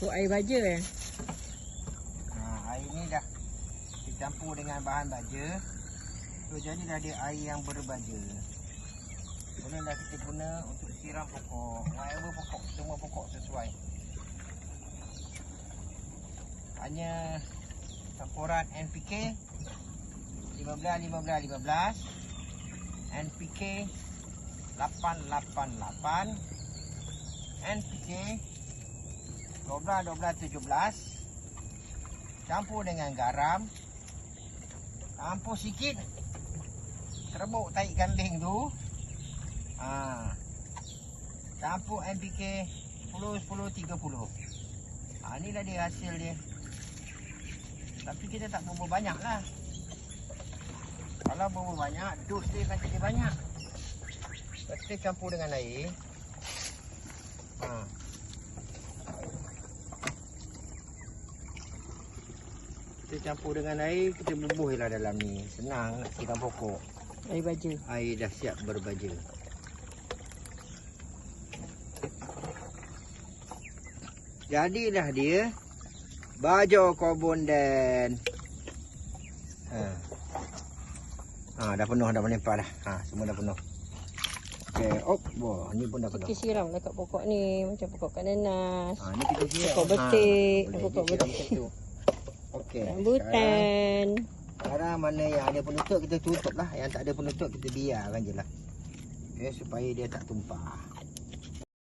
Tu air baja eh. Ha, air ni dah dicampur dengan bahan baja. So jadi dah ada air yang berbaja. Bolehlah kita guna untuk siram pokok. Whatever pokok, semua pokok sesuai. Hanya campuran NPK 15 15 15 NPK 888 NPK 12 12 17 campur dengan garam. Campur sikit. Serbuk tai kambing tu. Ha. campur NPK 10 10 30 ha, inilah dia hasil dia. Tapi kita tak bubuh banyak lah kalau bubuh banyak dos dia akan jadi banyak. Kita campur dengan air Kita campur dengan air, kita bubuhlah dalam ni. Senang nak siram pokok. Air baja. Air dah siap berbaja. Jadilah dia bajo kobonden. Ha. Ha, dah penuh dah menempah dah. Ha, semua dah penuh. Okey, op, wah, ni pun dah penuh. Kita siram dekat pokok ni. Macam pokok kananas. Ha, ni kita siram. Pokok betik, boleh pokok betik. Okey. sekarang- Rambutan. Sekarang mana yang ada penutup kita tutup lah Yang tak ada penutup kita biarkan je lah okay, Supaya dia tak tumpah